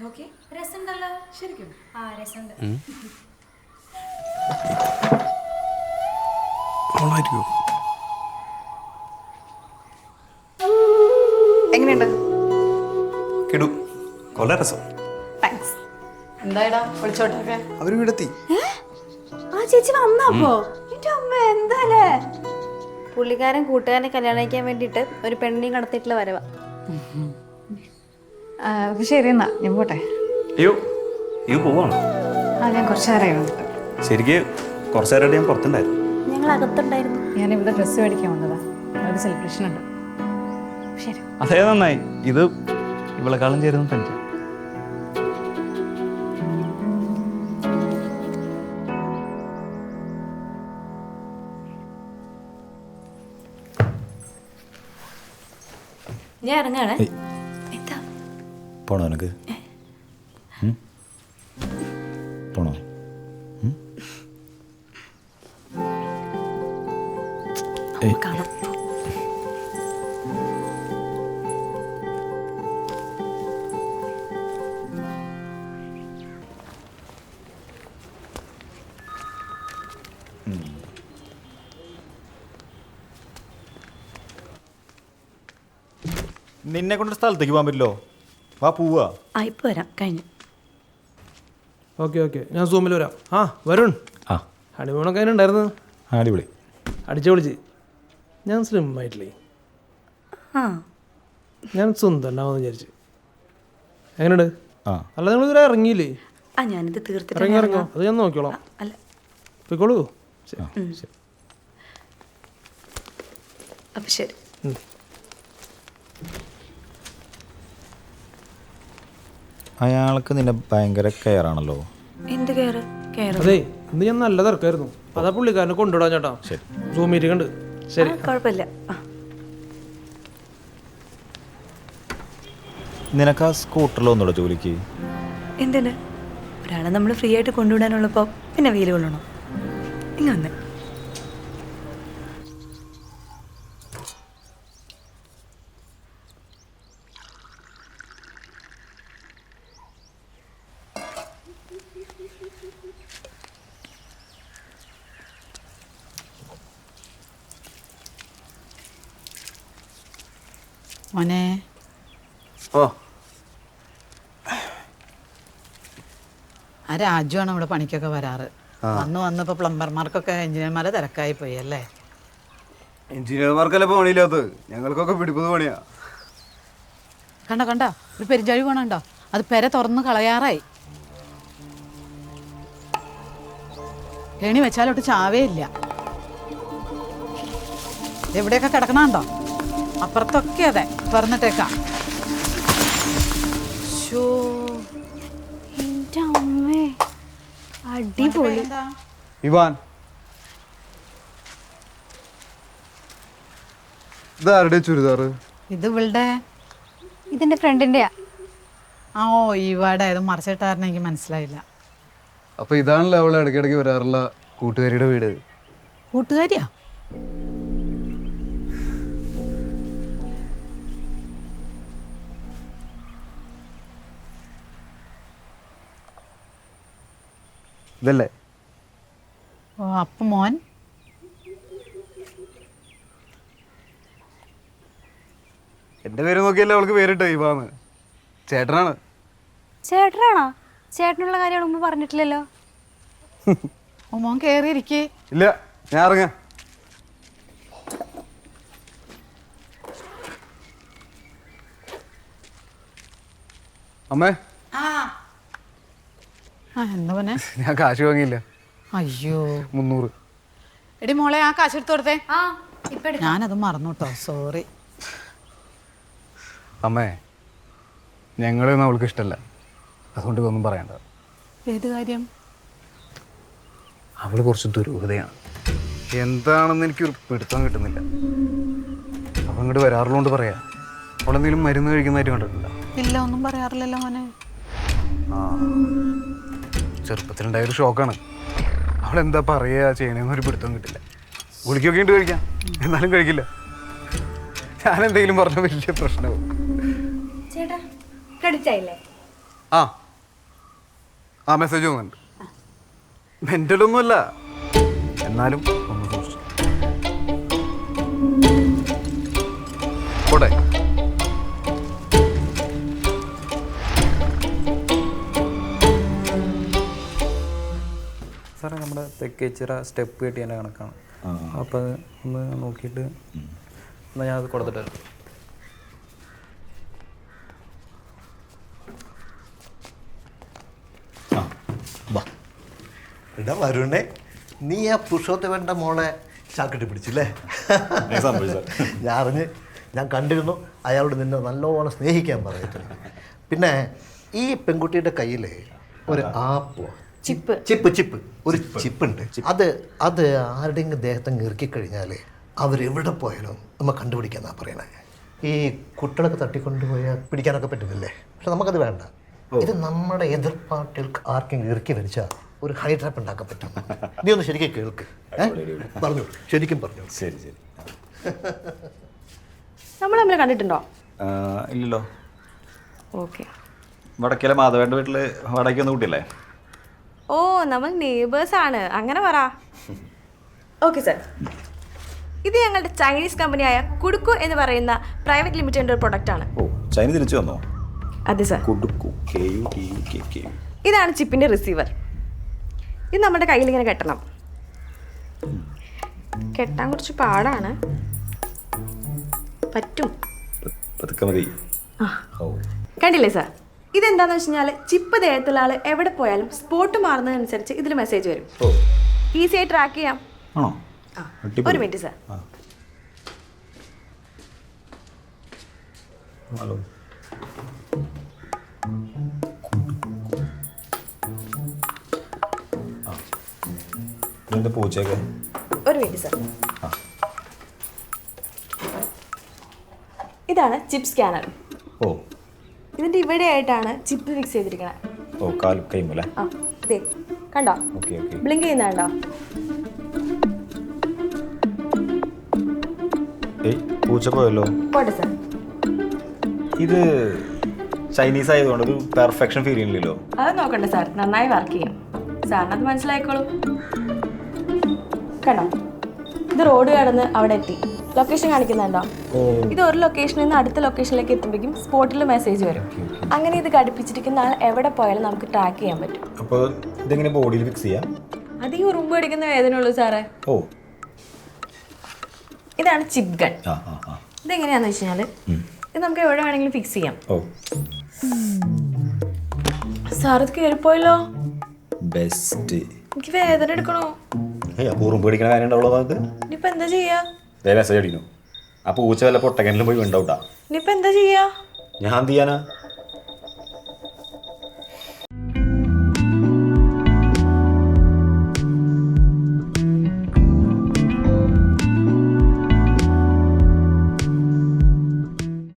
നോക്കി. രസമുണ്ടല്ലോ ശരിക്കും. ആ രസമുണ്ട് എങ്ങനെയുണ്ട്? കിടു. കൊള്ള രസം. താങ്ക്സ് എന്തായടാ? വിളിച്ചോട്ടൊക്കെ? അവർ വീടെത്തി. ആ ചേച്ചി വന്നപ്പോ എന്റെ അമ്മ എന്താലേ? പുള്ളിക്കാരൻ കൂട്ടുകാരനെ കല്യാണിക്കാൻ വേണ്ടിട്ട് വേണ്ടിയിട്ട് ഒരു പെണ്ണിനെയും കടത്തിയിട്ടുള്ള വരവാ. അപ്പൊ ശരി എന്നാ ഞാൻ പോട്ടെ. അയ്യോ അയ്യോ പോവാണോ? ആ ഞാൻ കുറച്ച് നേരമായി വന്നിട്ട്. ശരിക്ക് കുറച്ച് നേരമായിട്ട് ഞാൻ പുറത്തുണ്ടായിരുന്നു. ഞങ്ങൾ അകത്തുണ്ടായിരുന്നു ഞാൻ ഇവിടെ ഡ്രസ്സ് മേടിക്കാൻ വന്നതാ. ഒരു സെലിബ്രേഷൻ ഉണ്ട്. ശരി. അതേ നന്നായി. ഇത് ഇവളെക്കാളും ചേരുന്ന തനിക്ക് ഞാൻ ഇറങ്ങാണ് പോണോ எனக்கு ம் പോണോ? നിന്നെ കൊണ്ട് സ്ഥലത്തേക്ക് പോകാൻ പറ്റില്ലോ? വാ പോവാ. ആ ഇപ്പൊ വരാം. കഴിഞ്ഞു. Okay okay. ഞാൻ സൂമിൽ വരാം. ആ വരുൺ. ആ. ഹണിമൂണൊക്കെ അതിനുണ്ടായിരുന്നു അടിപൊളി. അടിച്ചു വിളിച്ച് ഞാൻ സ്ലിം ആയിട്ടില്ലേ ആ. ഞാൻ സുന്ദരനാവെന്ന് വിചാരിച്ചു. എങ്ങനെയുണ്ട്? ആ. അല്ല നിങ്ങൾ ഇതുവരെ ഇറങ്ങിയില്ലേ? ആ ഞാനിത് തീർത്തിട്ട് ഇറങ്ങി ഇറങ്ങോ. അത് ഞാൻ നോക്കിക്കോളാം. അല്ല. പോയിക്കോളൂ. ശരി. ആ ശരി. അപ്പൊ ശരി. അയാൾക്ക് നിന്നെ ഭയങ്കര കെയർ ആണല്ലോ? എന്ത് കെയർ കെയർ അതെ ഇന്ന് ഞാൻ നല്ല തിരക്കായിരുന്നു. അതാ പുള്ളിക്കാരനെ കൊണ്ടുവിടാൻ ചേട്ടാ. ശരി. സൂം മീറ്റിംഗ് ഉണ്ട്. ശരി. കുഴപ്പമില്ല. നിനക്ക് ആ സ്കൂട്ടറിലൊന്നുള്ള ജോലിക്ക്? എന്തിന്? ഒരാളെ നമ്മൾ ഫ്രീ ആയിട്ട് കൊണ്ടുവിടാനുള്ളപ്പോൾ പിന്നെ വെയിൽ കൊള്ളണം ഇങ്ങനെ മോനെ ഓ ആ രാജുവാണ് ഇവിടെ പണിക്കൊക്കെ വരാറ്? വന്ന് വന്നപ്പോ പ്ലംബർമാർക്കൊക്കെ എഞ്ചിനീയർമാരെ തിരക്കായി പോയി അല്ലേ എഞ്ചിനീയർമാർക്കല്ലേ പണിയില്ലാത്തത്? ഞങ്ങൾക്കൊക്കെ പിടിപ്പത് പണിയാ. കണ്ട കണ്ട? ഒരു പെരിഞ്ചാഴി പോണുണ്ടോ? അത് പെര തുറന്ന് കളയാറായി. ഏണി വെച്ചാലോട്ട് ചാവേ ഇല്ല എവിടെയൊക്കെ കിടക്കണുണ്ടോ? അപ്പുറത്തൊക്കെ അതെ. തുറന്നിട്ടേക്കാം. അടിപൊളി? ഇവാൻ. ഇതാരുടെ ചുരിദാറ്? ഇത് ഇവളുടെ? ഇതിന്റെ ഫ്രണ്ടിന്റെയാ. ആ ഓ ഇവാടെ. ഇത് മറച്ചിട്ടായിരുന്നു എനിക്ക് മനസ്സിലായില്ല. അപ്പൊ ഇതാണല്ലോ അവൾ ഇടയ്ക്കിടയ്ക്ക് വരാറുള്ള കൂട്ടുകാരിയുടെ വീട്? കൂട്ടുകാരിയാ? ഇതല്ലേ? ഓ അപ്പം മോൻ. എന്റെ പേര് നോക്കിയല്ലേ അവൾക്ക് പേരിട്ടോ ഇവാന്ന്. ചേട്ടനാണ്. ചേട്ടനാണോ? ചേട്ടനുള്ള കാര്യം മുമ്പ് പറഞ്ഞിട്ടില്ലല്ലോ. ഓ മോൻ കയറിയിരിക്കേ ഇല്ല ഞാൻ ഇറങ്ങ. അമ്മേ. എന്താ ഞാൻ കാശ് വാങ്ങിയില്ല. അയ്യോ. മുന്നൂറ്. എടി മോളെ ആ കാശ് എടുത്തു കൊടുത്തേ. ആ ഇപ്പൊ ഞാനത് മറന്നു കേട്ടോ സോറി അമ്മേ ഞങ്ങളെയൊന്നും അവൾക്ക് ഇഷ്ടമല്ല അതുകൊണ്ട് ഇതൊന്നും പറയണ്ട. ഏത് കാര്യം? അവൾ കുറച്ച് ദുരൂഹതയാണ്. എന്താണെന്ന് എനിക്കൊരു പിടുത്തം കിട്ടുന്നില്ല. അവൾ ഇങ്ങോട്ട് വരാറുള്ളതുകൊണ്ട് പറയാ. അവളെന്തെങ്കിലും മരുന്ന് കഴിക്കുന്നതായിട്ട് കണ്ടിട്ടില്ല ഇല്ല ഒന്നും പറയാറില്ലല്ലോ മോനെ. ആ. ചെറുപ്പത്തിലുണ്ടായൊരു ഷോക്കാണ്. അവൾ എന്താ പറയുക ചെയ്യണേന്നൊരു പിടുത്തം കിട്ടില്ല. ഗുളിക്കൊക്കെ ഉണ്ട് കഴിക്കാം. എന്നാലും കഴിക്കില്ല. ഞാൻ എന്തെങ്കിലും പറഞ്ഞ വലിയ പ്രശ്നവും. ആ. ആ മെസ്സേജ് വന്നിട്ടുണ്ട്. മെന്റലൊന്നുമല്ല എന്നാലും സാറേ നമ്മുടെ തെക്കേച്ചിറ സ്റ്റെപ്പ് കെട്ടിയതിന്റെ കണക്കാണ്. അപ്പോൾ അത് ഒന്ന് നോക്കിയിട്ട് എന്നാൽ ഞാനത് കൊടുത്തിട്ട് വരാം. എടാ വരുണേ നീ ആ പുരുഷോത്തമന്റെ മോളെ ചാക്കിട്ട് പിടിച്ചില്ലേ? ഞാൻ അറിഞ്ഞ് ഞാൻ കണ്ടിരുന്നു അയാളോട് നിന്നെ നല്ലോണം സ്നേഹിക്കാൻ പറഞ്ഞിട്ടുണ്ട്. പിന്നെ ഈ പെൺകുട്ടിയുടെ കയ്യിൽ ഒരു ആപ്പ് ചിപ്പ്. Chip chip. ഒരു ചിപ്പുണ്ട്. അത് അത് ആരുടെയെങ്കിലും ദേഹത്തെ ഇറക്കിക്കഴിഞ്ഞാൽ അവരെവിടെ പോയാലും നമ്മൾ കണ്ടുപിടിക്കാന്നാ പറയണേ? ഈ കുട്ടികളൊക്കെ തട്ടിക്കൊണ്ടുപോയാൽ പിടിക്കാനൊക്കെ പറ്റുന്നില്ലേ? പക്ഷെ നമുക്കത് വേണ്ട. ഇത് നമ്മുടെ എതിർപ്പാട്ടിൽ ആർക്കെങ്കിലും ഇറക്കി വലിച്ചാൽ ഒരു ഹൈ ട്രാപ്പ് ഉണ്ടാക്കാൻ പറ്റും നീ ഒന്ന് ശരിക്കും കേൾക്ക്? പറഞ്ഞു. ശരിക്കും പറഞ്ഞു. ശരി ശരി. നമ്മൾ തമ്മിൽ കണ്ടിട്ടുണ്ടോ? ഇല്ലല്ലോ. ഓക്കെ. വടക്കിലെ മാധവേണ്ട വീട്ടിൽ വടക്കൊന്നും ഒന്ന് കൂട്ടിയല്ലേ? ഓ നമ്മൾ നെയ്ബേഴ്സ് ആണ്. അങ്ങനെ പറ. ഓക്കെ സർ ഇത് ഞങ്ങളുടെ ചൈനീസ് കമ്പനിയായ കുടുക്കു എന്ന് പറയുന്ന പ്രൈവറ്റ് ലിമിറ്റഡിന്റെ ഒരു പ്രൊഡക്റ്റ് ആണ്. ഓ ചൈന തിരിച്ചു വന്നോ? അതെ sir കുടുക്കു K U T U K K U ഇതാണ് ചിപ്പിന്റെ റിസീവർ ഇത് നമ്മുടെ കയ്യിൽ ഇങ്ങനെ കെട്ടണം. കെട്ടാൻ കുറച്ച് പാടാണ്. പറ്റും. പതുക്കെ മതി. ഓ കണ്ടില്ലേ സാർ ഇതെന്താന്ന് വെച്ച് കഴിഞ്ഞാൽ ചിപ്പ് ദേഹത്തുള്ള ആൾ എവിടെ പോയാലും സ്പോട്ട് മാറുന്നതനുസരിച്ച് ഇതിൽ മെസ്സേജ് വരും. ഈസി ആയി ട്രാക്ക് ചെയ്യാം. ആണോ? ആ ഒരു മിനിറ്റ് സാർ ഹലോ. പൂച്ചയൊക്കെ? ഒരു മിനിറ്റ് സാർ ഇതാണ് ചിപ്പ് സ്കാനർ ഓ. ഇതിന്റെ ഇവിടെ ആയിട്ടാണ് ചിപ്പ് ഫിക്സ് ചെയ്തിരിക്കുന്നത് ഓ കാൽ കൈമല്ലേ ആ ദേ കണ്ടോ? Okay okay. ബ്ലിങ്ക് ചെയ്യുന്ന കണ്ടോ ഏയ് പൂച്ച പോയല്ലോ. പോട്ടെ സാർ ഇത് ചൈനീസ് ആയതുകൊണ്ട് ഒരു പെർഫെക്ഷൻ ഫീൽ ഇല്ലല്ലോ അത് നോക്കണ്ട സാർ നന്നായി വർക്ക് ചെയ്യും. സാറിന് അത് മനസ്സിലായിക്കോളും. കണ്ടോ? ഇത് റോഡ് കടന്ന് അവിടെ എത്തി. ലൊക്കേഷൻ കാണിക്കുന്നുണ്ടോ? ഇത് ഒരു ലൊക്കേഷനിൽ നിന്ന് അടുത്ത ലൊക്കേഷനിലേക്ക് എത്തുമ്പോഴേക്കും സ്പോട്ടിൽ മെസ്സേജ് വരും. അങ്ങനെ ഇത് ഘടിപ്പിച്ചിരിക്കുന്ന ആൾ എവിടെ പോയാലും നമുക്ക് ട്രാക്ക് ചെയ്യാൻ പറ്റും. അപ്പോൾ ഇതെങ്ങനെ ബോഡിയിൽ ഫിക്സ് ചെയ്യാം? അത് ഈ ഉറുമ്പ് അടിക്കുന്ന വേദന ഉള്ളൂ സാറേ. ഓ. ഇതാണ് ചിപ്പ് ഗൺ ഇതെങ്ങനെയാന്ന് വെച്ച് കഴിഞ്ഞാൽ ഇത് നമുക്ക് എവിടെ വേണമെങ്കിലും ഫിക്സ് ചെയ്യാം. ഓ. സാർ ഇത് കയറിപ്പോയല്ലോ ബെസ്റ്റ് എനിക്ക് വേദന എടുക്കണോ. ഉറുമ്പ് പിടിക്കണ കാര്യം ഉണ്ടാവുള്ളൂ അത് ഇനിയിപ്പോൾ എന്താ ചെയ്യാ? ദേ മെസ്സേജ് അടിക്കുന്നു. അപ്പോൾ പൂച്ച വല്ല പൊട്ടക്കനിലും പോയി ഉണ്ടാവട്ടാ ഇനിയിപ്പോൾ എന്താ ചെയ്യാ? ഞാൻ എന്ത് ചെയ്യാനാ?